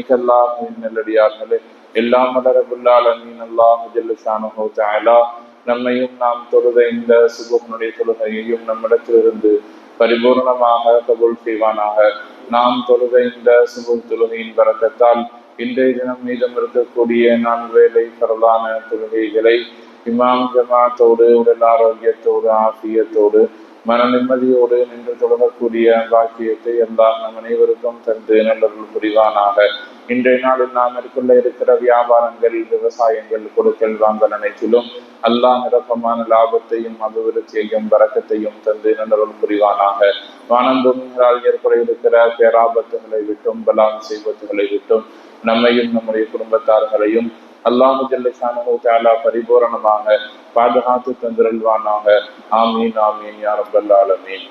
கண்ணிமிக்க நல்லடியார்களே எல்லாம் மலரபுல்லால் அமீன் அல்லாஹ் ஜல்லுஷானஹோ தஆலா நம்மையும் நாம் தொழுத இந்த சுபுகனுடைய தொழுகையையும் நம்மிடத்திலிருந்து பரிபூர்ணமாக கபூல் செய்வானாக நாம் தொழுத இந்த சுபு தொழுகையின் வரக்கத்தால் இன்றைய தினம் மீதம் இருக்கக்கூடிய நான் வேலை பரவான தொழுகைகளை இமாம் ஜமாத்தோடு உடல் ஆரோக்கியத்தோடு ஆசியத்தோடு மன நிம்மதியோடு நின்று தொடரக்கூடிய பாக்கியத்தை எல்லாம் நம் அனைவருக்கும் தந்து நல்லவர்கள் புரிவானாக இன்றைய நாளில் நாம் மேற்கொள்ள இருக்கிற வியாபாரங்கள் விவசாயங்கள் கொடுக்கல் வாங்கல் அனைத்திலும் அல்லாஹ் நிரப்பமான லாபத்தையும் அபிவிருத்தியையும் வரக்கத்தையும் தந்து நல்லவள் புரிவானாக. வானந்தூமிகளால் ஏற்பட இருக்கிற பேராபத்துகளை விட்டும் பலாம் செய்வத்துகளை விட்டும் நம்மையும் நம்முடைய குடும்பத்தார்களையும் அல்லாஹு ஜல்லஷானு தாலா பரிபூரணமாக பாதுகாத்து தந்திரல்வானாக ஆமீன் ஆமீன் யா ரப்பல் ஆலமீன்.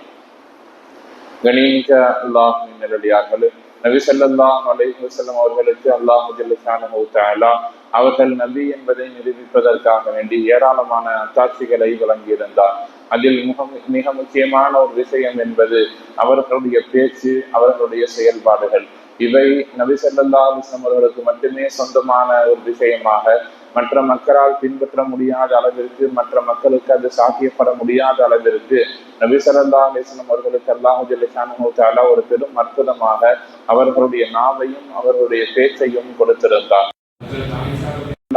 கணீக அல்லாஹின் நிலடியார்களே நபி ஸல்லல்லாஹு அலைஹி அவர்களுக்கு அல்லாஹு அவர்கள் நபி என்பதை நிரூபிப்பதற்காக வேண்டி ஏராளமான அத்தாட்சிகளை வழங்கியிருந்தார். அதில் மிக மிக முக்கியமான ஒரு விஷயம் என்பது அவர்களுடைய பேச்சு அவர்களுடைய செயல்பாடுகள். இவை நபி ஸல்லல்லாஹு அவர்களுக்கு மட்டுமே சொந்தமான ஒரு விஷயமாக மற்ற மக்களால் பின்பற்ற முடியாத அளவிற்கு மற்ற மக்களுக்கு அது சாத்தியப்பட முடியாத அளவிற்கு நபிசரல்லா ஸல்லல்லாஹு அவர்களுக்கு அல்லாஹு ஒரு பெரும் அற்புதமாக அவர்களுடைய நாவையும் அவர்களுடைய பேச்சையும் கொடுத்திருந்தார்.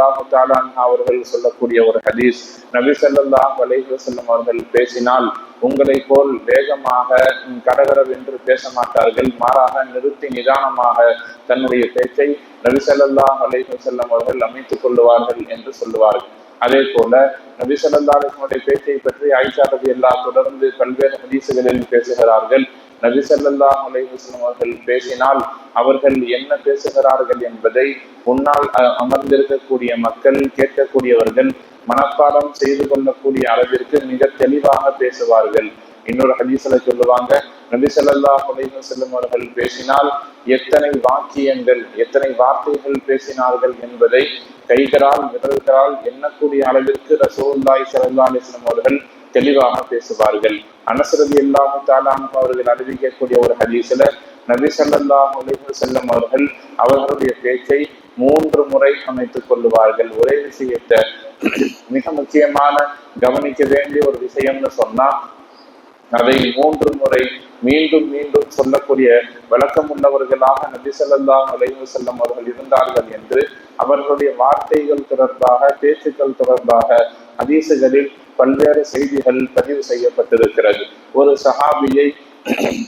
அல்லாஹு தஆலா அவர்கள் சொல்லக்கூடிய ஒரு ஹதீஸ். நபி ஸல்லல்லாஹு அலைஹி செல்லும் அவர்கள் பேசினால் உங்களை போல் வேகமாக கடகரவென்று பேச மாட்டார்கள் மாறாக நிறுத்தி நிதானமாக தன்னுடைய பேச்சை நபி ஸல்லல்லாஹு அலைஹி வஸல்லம் அவர்கள் அமைத்துக் கொள்ளுவார்கள் என்று சொல்லுவார்கள். அதே போல நபி ஸல்லல்லாஹு அலைஹி பேச்சை பற்றி ஆயிஷா எல்லா தொடர்ந்து பல்வேறு ஹதீசுகளில் பேசுகிறார்கள். நபி ஸல்லல்லாஹு அவர்கள் பேசினால் அவர்கள் என்ன பேசுகிறார்கள் என்பதை முன்னால் அமர்ந்திருக்கக்கூடிய மக்கள் கேட்கக்கூடியவர்கள் மனப்பாடம் செய்து கொள்ளக்கூடிய அளவிற்கு மிக தெளிவாக பேசுவார்கள். இன்னொரு ஹதீஸ்ல சொல்லுவாங்க நபி சொல்லல்லா அலைஹி செல்லும் அவர்கள் பேசினால் எத்தனை வாக்கியங்கள் எத்தனை வார்த்தைகள் பேசினார்கள் என்பதை கைகளால் விரல்களால் எண்ணக்கூடிய அளவிற்கு ரசோல்லாய் ஸல்லல்லாஹு அலிஸ்லம் அவர்கள் தெளிவாக பேசுவார்கள். அனசரதி இல்லாம தாலாம் அவர்கள் அறிவிக்கக்கூடிய ஒரு ஹதீஸ்ல நபி ஸல்லல்லாஹு அலைஹி வஸல்லம் அவர்கள் அவர்களுடைய பேச்சை மூன்று முறை அமைத்துக் கொள்ளுவார்கள். ஒரே விஷயத்தை மிக முக்கியமான கவனிக்க வேண்டிய ஒரு விஷயம்னு சொன்னா அதை மூன்று முறை மீண்டும் மீண்டும் சொல்லக்கூடிய வழக்கம் உள்ளவர்களாக நபி ஸல்லல்லாஹு அலைஹி செல்லும் அவர்கள் இருந்தார்கள் என்று அவர்களுடைய வார்த்தைகள் தொடர்பாக பேச்சுக்கள் தொடர்பாக அதீசுகளில் பல்வேறு செய்திகள் பதிவு செய்யப்பட்டிருக்கிறது. ஒரு சஹாபியை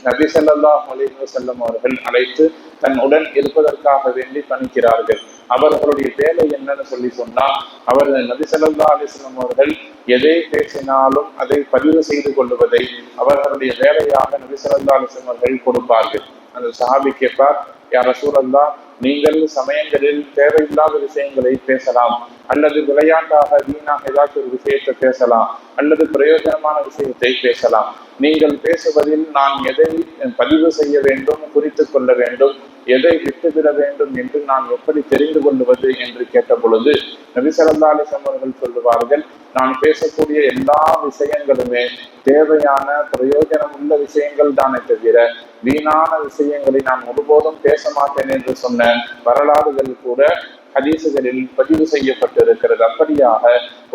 நபி ஸல்லல்லாஹு அலைஹி வஸல்லம் அவர்கள் அழைத்து தன் உடன் இருப்பதற்காக வேண்டி பணிக்கிறார்கள். அவர்களுடைய வேலை என்னன்னு சொல்லி சொன்னால் அவர்கள் நபி சல்லா அலைஹி அவர்கள் எதை பேசினாலும் அதை பதிவு செய்து கொள்வதை அவர்களுடைய வேலையாக நபி சல்லா அலைஹி அவர்கள் கொடுப்பார்கள். அந்த சஹாபி கேட்பார் யார் ரசூலல்லா நீங்கள் சமயங்களில் தேவையில்லாத விஷயங்களை பேசலாம். அல்லது விளையாட்டாக வீணாக ஏதாச்சும் ஒரு விஷயத்தை பேசலாம் அல்லது பிரயோஜனமான விஷயத்தை பேசலாம். நீங்கள் பேசுவதில் நான் எதை பதிவு செய்ய வேண்டும் குறித்து கொள்ள வேண்டும் எதை விட்டுவிட வேண்டும் என்று நான் எப்படி தெரிந்து கொள்வது என்று கேட்ட பொழுது நபி ஸல்லல்லாஹு அவர்கள் சொல்லுவார்கள் நான் பேசக்கூடிய எல்லா விஷயங்களுமே தேவையான பிரயோஜனம் உள்ள விஷயங்கள் தானே தவிர வீணான விஷயங்களை நான் ஒருபோதும் பேச மாட்டேன் என்று சொன்ன வரலாறுகள் கூட ஹதீசுகளில் பதிவு செய்யப்பட்டிருக்கிறது. அப்படியாக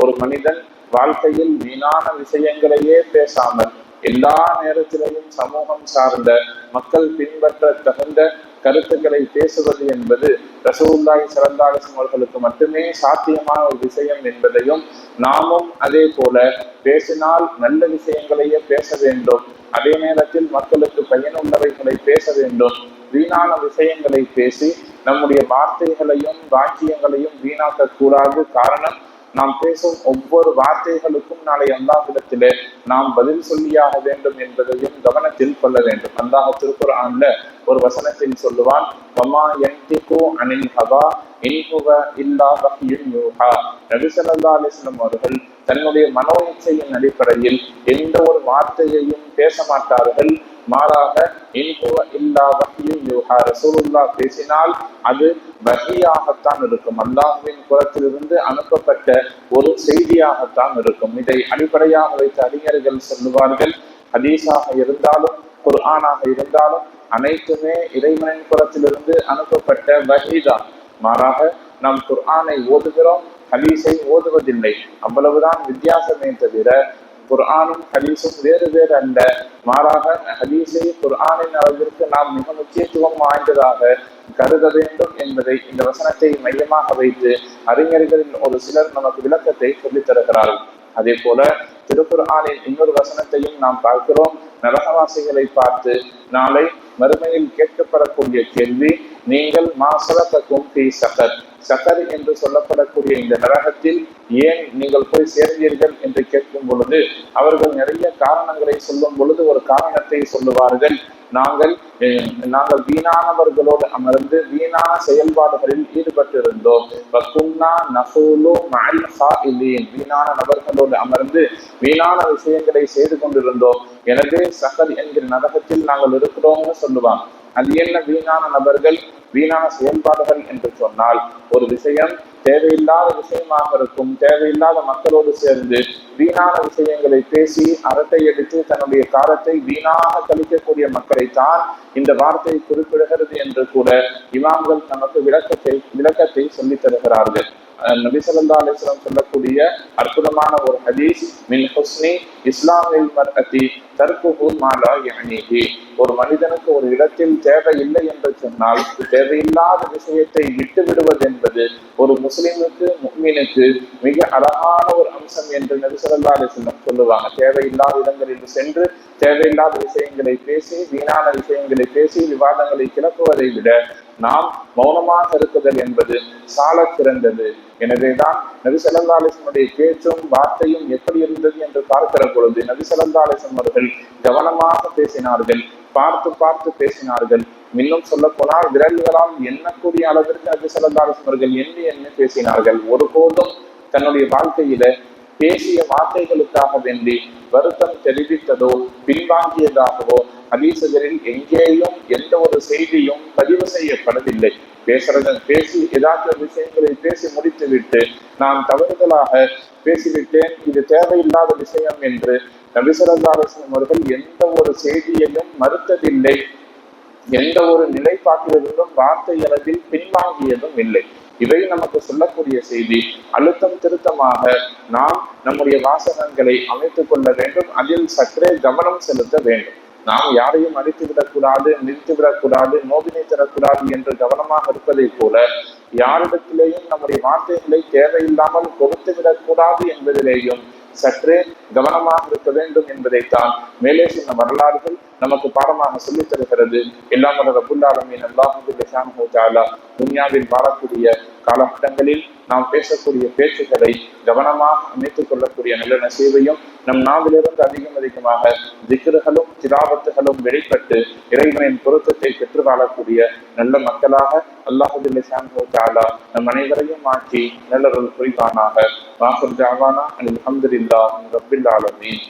ஒரு மனிதன் வாழ்க்கையில் வீணான விஷயங்களையே பேசாமல் எல்லா நேரத்திலையும் சமூகம் சார்ந்த மக்கள் பின்பற்ற தகுந்த கருத்துக்களை பேசுவது என்பது ரசூல்லாய் சிறந்தாலிசம் அவர்களுக்கு மட்டுமே சாத்தியமான ஒரு விஷயம் என்பதையும் நாமும் அதே போல பேசினால் நல்ல விஷயங்களையே பேச வேண்டும். அதே நேரத்தில் மக்களுக்கு பயனுள்ளவைகளை பேச வேண்டும். வீணான விஷயங்களை பேசி நம்முடைய வார்த்தைகளையும் வாக்கியங்களையும் வீணாக்க கூடாது காரணம் நாம் பேசும் ஒவ்வொரு வார்த்தைகளுக்கும் நாளை அல்லாஹ்விடத்திலே நாம் பதில் சொல்லியாக வேண்டும் என்பதையும் கவனத்தில் கொள்ள வேண்டும். அல்லாஹ் ஆண்ட ஒரு வசனத்தில் சொல்லுவான் வமா அனில் ஹவா இல்லா வஹ்யுன் யூஹா. நபி ஸல்லல்லாஹு அவர்கள் தன்னுடைய மனோ இச்சையின் அடிப்படையில் எந்த ஒரு வார்த்தையையும் பேச மாட்டார்கள். மாறாக இன்ஹுவ இல்லா யூஹா ரசூலுல்லாஹ் பேசினால் அது வகையாகத்தான் இருக்கும். அல்லாஹுவின் குலத்திலிருந்து அனுப்பப்பட்ட ஒரு செய்தியாகத்தான் இருக்கும். இதை அடிப்படையாக வைத்து அறிஞர்கள் சொல்லுவார்கள் ஹதீஸாக இருந்தாலும் குர்ஆனாக இருந்தாலும் அனைத்துமே இறைவனின் புறத்திலிருந்து அனுப்பப்பட்ட வகைதான் மாறாக நாம் குர்ஆனை ஓதுகிறோம் ஹலீஸை ஓதுவதில்லை. அவ்வளவுதான் வித்தியாசமே தவிர குர்ஆனும் ஹதீஸும் வேறு வேறு அல்ல. மாறாக ஹதீஸை குர்ஆனின் அளவிற்கு நாம் மிக முக்கியத்துவம் வாய்ந்ததாக கருத வேண்டும் என்பதை இந்த வசனத்தை மையமாக வைத்து அறிஞர்களில் ஒரு சிலர் நமக்கு விளக்கத்தை சொல்லித் தருகிறார்கள். அதே போல திருக்குர்ஆனின் இன்னொரு வசனத்தையும் நாம் பார்க்கிறோம். நரகவாசிகளை பார்த்து நாளை மறுமையில் கேட்கப்படக்கூடிய கேள்வி நீங்கள் மாசலத்தக்கும் பி சகர். சகர் என்று சொல்லப்படக்கூடிய இந்த நரகத்தில் ஏன் நீங்கள் போய் சேர்ந்தீர்கள் என்று கேட்கும் பொழுது அவர்கள் நிறைய காரணங்களை சொல்லும் பொழுது ஒரு காரணத்தை சொல்லுவார்கள். நாங்கள் நாங்கள் வீணானவர்களோடு அமர்ந்து வீணான செயல்பாடுகளில் ஈடுபட்டிருந்தோம். வீணான நபர்களோடு அமர்ந்து வீணான விஷயங்களை செய்து கொண்டிருந்தோம். எனவே சகல் என்கிற நரகத்தில் நாங்கள் இருக்கிறோம்னு சொல்லுவாங்க. அது என்ன வீணான நபர்கள் வீணான செயல்பாடுகள் என்று சொன்னால் ஒரு விஷயம் தேவையில்லாத விஷயமாக இருக்கும் தேவையில்லாத மக்களோடு சேர்ந்து வீணான விஷயங்களை பேசி அரட்டை அடித்து தன்னுடைய காலத்தை வீணாக கழிக்கக்கூடிய மக்களை தான் இந்த வார்த்தை குறிப்பிடுகிறது என்று கூட இமாம்கள் நமக்கு விளக்கத்தை விளக்கத்தை சொல்லித் தருகிறார்கள். அஹ் நபி சொல்லக்கூடிய அற்புதமான ஒரு ஹதீஸ் மின் ஹுஸ்னி இஸ்லாமில் மர் அதி மா மாலா யஅனிஹி ஒரு மனிதனுக்கு ஒரு இடத்தில் தேவை இல்லை என்று சொன்னால் தேவையில்லாத விஷயத்தை விட்டு விடுவது என்பது ஒரு முஸ்லிமுக்கு முக்மீனுக்கு மிக அழகான ஒரு அம்சம் என்று நபி ஸல்லல்லாஹு சொல்லுவாங்க. தேவையில்லாத இடங்களில் சென்று தேவையில்லாத விஷயங்களை பேசி வீணான விஷயங்களை பேசி விவாதங்களை கிளப்புவதை விட நாம் மௌனமாக இருக்குதல் என்பது சால சிறந்தது. எனவேதான் நபி பேச்சும் வார்த்தையும் எப்படி இருந்தது என்று பார்க்கிற பொழுது நபி அவர்கள் கவனமாக பேசினார்கள் பார்த்து பார்த்து பேசினார்கள். இன்னும் சொல்ல போனால் விரல்களால் எண்ணக்கூடிய அளவிற்கு நபி அவர்கள் எண்ணி எண்ணி பேசினார்கள். ஒருபோதும் தன்னுடைய வாழ்க்கையில பேசிய வார்த்தைகளுக்காக வேண்டி வருத்தம் தெரிவித்ததோ பின்வாங்கியதாகவோ ஹதீசுகளில் எங்கேயும் எந்த ஒரு செய்தியும் பதிவு செய்யப்படவில்லை. பேசுறத பேசி ஏதாவது விஷயங்களை பேசி முடித்துவிட்டு நான் தவறுதலாக பேசிவிட்டேன். இது தேவையில்லாத விஷயம் என்று நபிசரதாரசன் அவர்கள் எந்த ஒரு செய்தியையும் மறுத்ததில்லை. எந்த ஒரு நிலைப்பாட்டிலிருந்தும் வார்த்தை அளவில் பின்வாங்கியதும் இல்லை. இவை நமக்கு சொல்லக்கூடிய செய்தி. அழுத்தம் திருத்தமாக நாம் நம்முடைய வாசகங்களை அமைத்துக் கொள்ள வேண்டும். அதில் சற்றே கவனம் செலுத்த வேண்டும். நாம் யாரையும் அழித்துவிடக்கூடாது விடக்கூடாது விடக்கூடாது நோவினை தரக்கூடாது என்று கவனமாக இருப்பதை போல யாரிடத்திலேயும் நம்முடைய வார்த்தைகளை தேவையில்லாமல் கொடுத்து விடக்கூடாது என்பதிலேயும் சற்றே கவனமாக இருக்க வேண்டும் என்பதைத்தான் மேலே சொன்ன வரலாறுகள் நமக்கு பாடமாக சொல்லித் தருகிறது எல்லாம் வல்ல ரபுல் ஆலமீன். அல்லாஹு துன்யாவில் வாழக்கூடிய காலகட்டங்களில் நாம் பேசக்கூடிய பேச்சுகளை கவனமாக அமைத்துக் கொள்ளக்கூடிய நல்ல நசீவையும் நம் நாவிலிருந்து அதிகம் அதிகமாக திக்ருகளும் திராபத்துகளும் வெளிப்பட்டு இறைவனின் பொருத்தத்தை பெற்று வாழக்கூடிய நல்ல மக்களாக அல்லாஹுல்ல ஷான்ஹோ நம் அனைவரையும் மாற்றி நல்லருள் புரிவானாக. வாசல் ஜாவானா அலி அஹமதுல்லா ரபில் ஆலமீன்.